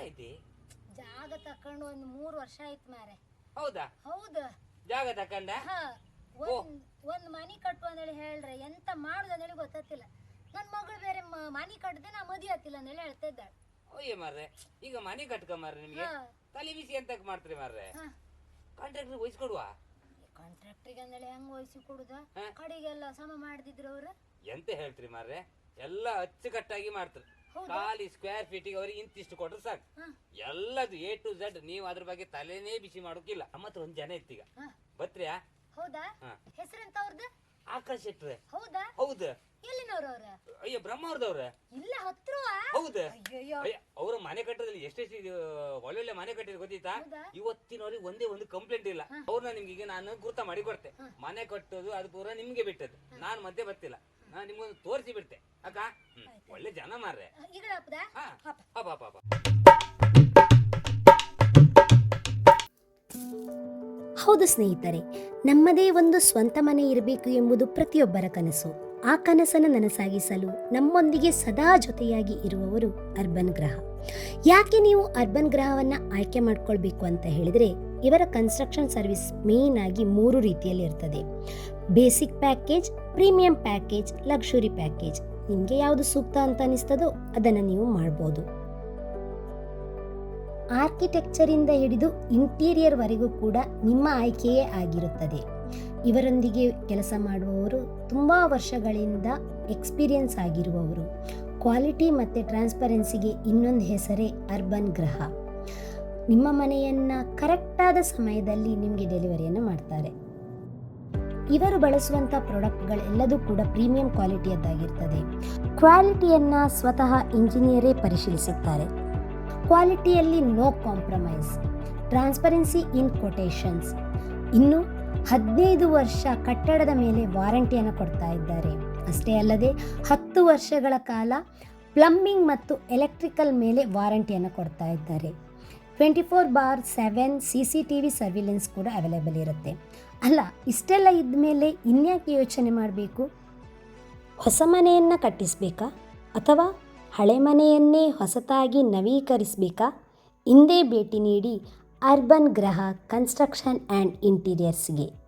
ಐತಿ ಜಾಗ ತಕೊಂಡು ಒಂದು ಮೂರು ವರ್ಷ ಆಯ್ತು ಮಾರೆ ಹೌದಾ? ಹೌದು. ಜಾಗ ತಕೊಂಡ? ಹಾ. ಒಂದ್ ಒಂದ್ ಮನಿ ಕಟ್ಟು ಅಂದೇಳಿ ಹೇಳ್ರೆ. ಎಂತ ಮಾಡುದು ಅಂದೇಳಿ ಗೊತ್ತಿಲ್ಲ ನನ್ ಮಗಳು ಬೇರೆ ಮ- ಮನಿ ಕಟ್ಟದೆ ನಾ ಮದಿ ಆತಿಲ್ಲ ಅಂದೇಳಿ ಹೇಳ್ತಾ ಇದ್ದಾಳೆ. ಓಯ್ಯ ಮಾರ್ರೆ. ಈಗ ಮನೆ ಮಾರ್ರೆ ನಿಮ್ಗೆ? ಹಾ. ತಲೆ ಬಿಸಿ ಎಂತಕ್ ಮಾಡ್ತೀರಿ ಮಾರ್ರೆ? ಹಾ. ಕಾಂಟ್ರಾಕ್ಟರ್ ವಹಿಸ್ಕೊಡುವ ಕಾಂಟ್ರಾಕ್ಟ್ರಿಗೆ ಅಂದೇಳಿ ಹೆಂಗ್ ವಹಿಸಿ ಕೊಡುದ? ಹಾ. ಕಡೆಗೆಲ್ಲ ಸಮ ಮಾಡ್ದಿದ್ರು ಅವ್ರು. ಎಂತ ಹೇಳ್ತೀರಿ ಮಾರ್ರೆ? ಎಲ್ಲ ಅಚ್ಚುಕಟ್ಟಾಗಿ ಮಾಡ್ತಾರೆ? ಖಾಲಿ ಸ್ಕ್ವೇರ್ ಫೀಟಿಗೆ ಅವ್ರಿಗೆ ಇಂತಿಷ್ಟು ಕೊಟ್ರೆ ಸಾಕು. ಎಲ್ಲದು ಎ ಟು ಝಡ್ ನೀವು ಅದ್ರ ಬಗ್ಗೆ ತಲೆನೇ ಬಿಸಿ ಮಾಡೋಕಿಲ್ಲ. ನಮ್ಮ ಹತ್ರ ಒಂದ್ ಜನ ಇತ್ತೀಗ. ಬತ್ರಿಯಾ ಹೌದಾ? ಹಾ. ಹೆಸರೆಂತ ಅವ್ರದ್ದು ಆಕಾಶ್ ಶೆಟ್ರೆ ಹೌದಾ. ಹೌದು ಅಯ್ಯೋ ಬ್ರಹ್ಮ ಅವ್ರದವ್ರ ಇಲ್ಲ ಹತ್ರ ಹೌದು. ಅವ್ರ ಮನೆ ಕಟ್ಟದಲ್ಲಿ ಎಷ್ಟೆಷ್ಟು ಒಳ್ಳೆ ಒಳ್ಳೊಳ್ಳೆ ಮನೆ ಕಟ್ಟಿದ್ರು ಗೊತ್ತಿತ್ತಾ? ಇವತ್ತಿನವ್ರಿಗೆ ಒಂದೇ ಒಂದು ಕಂಪ್ಲೇಂಟ್ ಇಲ್ಲ. ಅವ್ರನ್ನ ನಿಮ್ಗೆ ಈಗ ನಾನು ಗುರ್ತ ಮಾಡಿ ಕೊಡ್ತೆ ಮನೆ ಕಟ್ಟೋದು ಅದು ಪೂರ ನಿಮ್ಗೆ ಬಿಟ್ಟದ್ದು. ನಾನು ಮಧ್ಯೆ ಬರ್ತಿಲ್ಲ. ನಾನು ನಿಮ್ಗೊಂದು ತೋರಿಸಿ ಬಿಡ್ತೆ. ಅಕ್ಕ? ಒಳ್ಳೆ ಜನ ಮಾರ್ರೆ. ಈಗ ಹಬ್ಬದ ಹಾ ಹಪ್ಪ. ಹಬ್ಬ ಹಬ್ಬ ಹಬ್ಬ ಹೌದು ಸ್ನೇಹಿತರೆ ನಮ್ಮದೇ ಒಂದು ಸ್ವಂತ ಮನೆ ಇರಬೇಕು ಎಂಬುದು ಪ್ರತಿಯೊಬ್ಬರ ಕನಸು. ಆ ಕನಸನ್ನು ನನಸಾಗಿಸಲು ನಮ್ಮೊಂದಿಗೆ ಸದಾ ಜೊತೆಯಾಗಿ ಇರುವವರು ಅರ್ಬನ್ ಗ್ರಹ. ಯಾಕೆ ನೀವು ಅರ್ಬನ್ ಗ್ರಹವನ್ನು ಆಯ್ಕೆ ಮಾಡ್ಕೊಳ್ಬೇಕು ಅಂತ ಹೇಳಿದರೆ ಇವರ ಕನ್ಸ್ಟ್ರಕ್ಷನ್ ಸರ್ವಿಸ್ ಮೇನ್ ಆಗಿ ಮೂರು ರೀತಿಯಲ್ಲಿ ಇರ್ತದೆ. Basic package, premium package luxury package. ನಿಮಗೆ ಯಾವುದು ಸೂಕ್ತ ಅಂತ ಅನಿಸ್ತದೋ ಅದನ್ನು ನೀವು ಮಾಡ್ಬೋದು. ಆರ್ಕಿಟೆಕ್ಚರಿಂದ ಹಿಡಿದು ಇಂಟೀರಿಯರ್ವರೆಗೂ ಕೂಡ ನಿಮ್ಮ ಆಯ್ಕೆಯೇ ಆಗಿರುತ್ತದೆ. ಇವರೊಂದಿಗೆ ಕೆಲಸ ಮಾಡುವವರು ತುಂಬ ವರ್ಷಗಳಿಂದ ಎಕ್ಸ್ಪೀರಿಯನ್ಸ್ ಆಗಿರುವವರು. ಕ್ವಾಲಿಟಿ ಮತ್ತು ಟ್ರಾನ್ಸ್ಪರೆನ್ಸಿಗೆ ಇನ್ನೊಂದು ಹೆಸರೇ ಅರ್ಬನ್ ಗ್ರಹ. ನಿಮ್ಮ ಮನೆಯನ್ನು ಕರೆಕ್ಟಾದ ಸಮಯದಲ್ಲಿ ನಿಮಗೆ ಡೆಲಿವರಿಯನ್ನು ಮಾಡ್ತಾರೆ. ಇವರು ಬಳಸುವಂಥ ಪ್ರಾಡಕ್ಟ್ಗಳೆಲ್ಲದೂ ಕೂಡ ಪ್ರೀಮಿಯಂ ಕ್ವಾಲಿಟಿಯದ್ದಾಗಿರ್ತದೆ ಕ್ವಾಲಿಟಿಯನ್ನು ಸ್ವತಃ ಇಂಜಿನಿಯರೇ ಪರಿಶೀಲಿಸುತ್ತಾರೆ. ಕ್ವಾಲಿಟಿಯಲ್ಲಿ no compromise transparency in quotations ಇನ್ನು ಹದಿನೈದು ವರ್ಷ ಕಟ್ಟಡದ ಮೇಲೆ ವಾರಂಟಿಯನ್ನು ಕೊಡ್ತಾ ಇದ್ದಾರೆ. ಅಷ್ಟೇ ಅಲ್ಲದೆ ಹತ್ತು ವರ್ಷಗಳ ಕಾಲ ಪ್ಲಂಬಿಂಗ್ ಮತ್ತು ಎಲೆಕ್ಟ್ರಿಕಲ್ ಮೇಲೆ ವಾರಂಟಿಯನ್ನು ಕೊಡ್ತಾ ಇದ್ದಾರೆ. Twenty four bar seven C C T V surveillance ಕೂಡ ಅವೈಲೇಬಲ್ ಇರುತ್ತೆ. ಅಲ್ಲ, ಇಷ್ಟೆಲ್ಲ ಇದ್ಮೇಲೆ ಇನ್ಯಾಕೆ ಯೋಚನೆ ಮಾಡಬೇಕು? ಹೊಸ ಮನೆಯನ್ನು ಕಟ್ಟಿಸಬೇಕಾ? ಅಥವಾ ಹಳೆ ಮನೆಯನ್ನೇ ಹೊಸತಾಗಿ ನವೀಕರಿಸಬೇಕಾ? ಹಿಂದೆ ಭೇಟಿ ನೀಡಿ ಅರ್ಬನ್ ಗ್ರಹ, ಕನ್ಸ್ಟ್ರಕ್ಷನ್ ಆ್ಯಂಡ್ ಇಂಟೀರಿಯರ್ಸ್ಗೆ.